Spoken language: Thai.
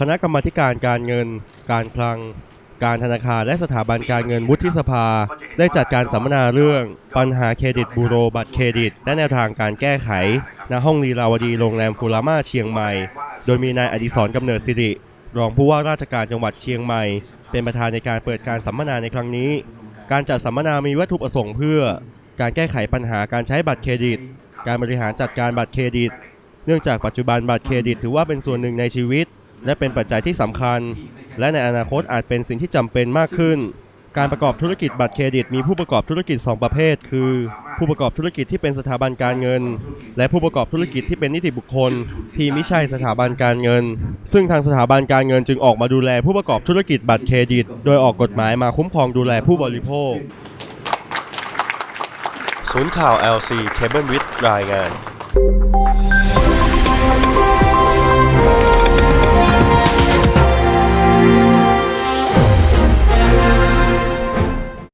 คณะกรรมาการการเงิน การคลัง การธนาคารและสถาบันการเงินวุฒิสภา ได้จัดการสัมมนาเรื่อง ปัญหาเครดิตบูโรบัตรเครดิต และแนวทางการแก้ไข ณห้องลีลาวดีโรงแรมฟูรามาเชียงใหม่ โดยมีนายอดิศรกำเนิดสิริ รองผู้ว่าราชการจังหวัดเชียงใหม่ เป็นประธานในการเปิดการสัมมนาในครั้งนี้ การจัดสัมมนามีวัตถุประสงค์เพื่อ การแก้ไขปัญหาการใช้บัตรเครดิต การบริหารจัดการบัตรเครดิต เนื่องจากปัจจุบันบัตรเครดิต ถือว่าเป็นส่วนหนึ่งในชีวิต และเป็นปัจจัยที่สำคัญ และในอนาคตอาจเป็นสิ่งที่จำเป็นมากขึ้น การประกอบธุรกิจบัตรเครดิต มีผู้ประกอบธุรกิจ 2 ประเภท คือ ผู้ประกอบธุรกิจที่เป็นสถาบันการเงิน และผู้ประกอบธุรกิจที่เป็นนิติบุคคล ที่ไม่ใช่สถาบันการเงิน ซึ่งทางสถาบันการเงินจึงออกมาดูแลผู้ประกอบธุรกิจบัตรเครดิต โดยออกกฎหมายมาคุ้มครองดูแลผู้บริโภคศูนย์ข่าว LC Cable With รายงาน